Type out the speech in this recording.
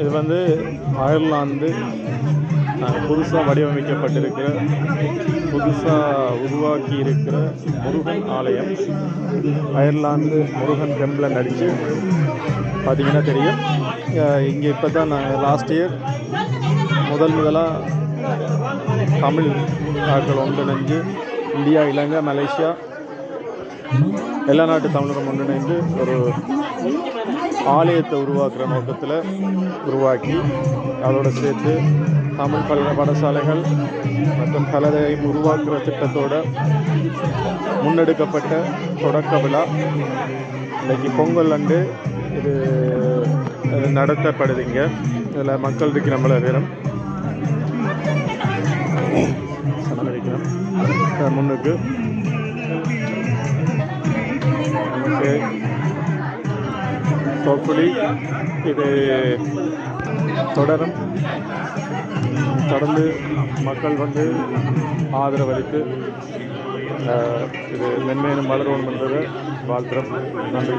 இது வந்து அயர்லாந்து புதுசாக வடிவமைக்கப்பட்டிருக்கிற புதுசாக உருவாக்கி இருக்கிற முருகன் ஆலயம். அயர்லாந்து முருகன் டெம்பிளை நடித்து பார்த்திங்கன்னா தெரியும். இங்கே இப்போ தான் நாங்கள் லாஸ்ட் இயர் முதல் முதலாக தமிழ் ஆட்கள் ஒன்றிணைஞ்சு இந்தியா இலங்கை மலேசியா எல்லா நாட்டு தமிழரும் ஒன்றிணைந்து ஒரு ஆலயத்தை உருவாக்குற நோக்கத்தில் உருவாக்கி அதோடு சேர்த்து தமிழ் பல்கலை பாடசாலைகள் மற்றும் கலரையும் உருவாக்குற திட்டத்தோட முன்னெடுக்கப்பட்ட தொடக்க விழா. இன்றைக்கி பொங்கல் அன்று இது நடத்தப்படுதுங்க இதில் மக்கள் இருக்கு நம்மள பேரும். முன்னுக்கு. நமக்கு ஹோப்ஃபுல்லி இது தொடரும். தொடர்ந்து மக்கள் வந்து ஆதரவளித்து இது மென்மேலும் வளரணும் என்பதை வாழ்த்துறோம். நன்றி.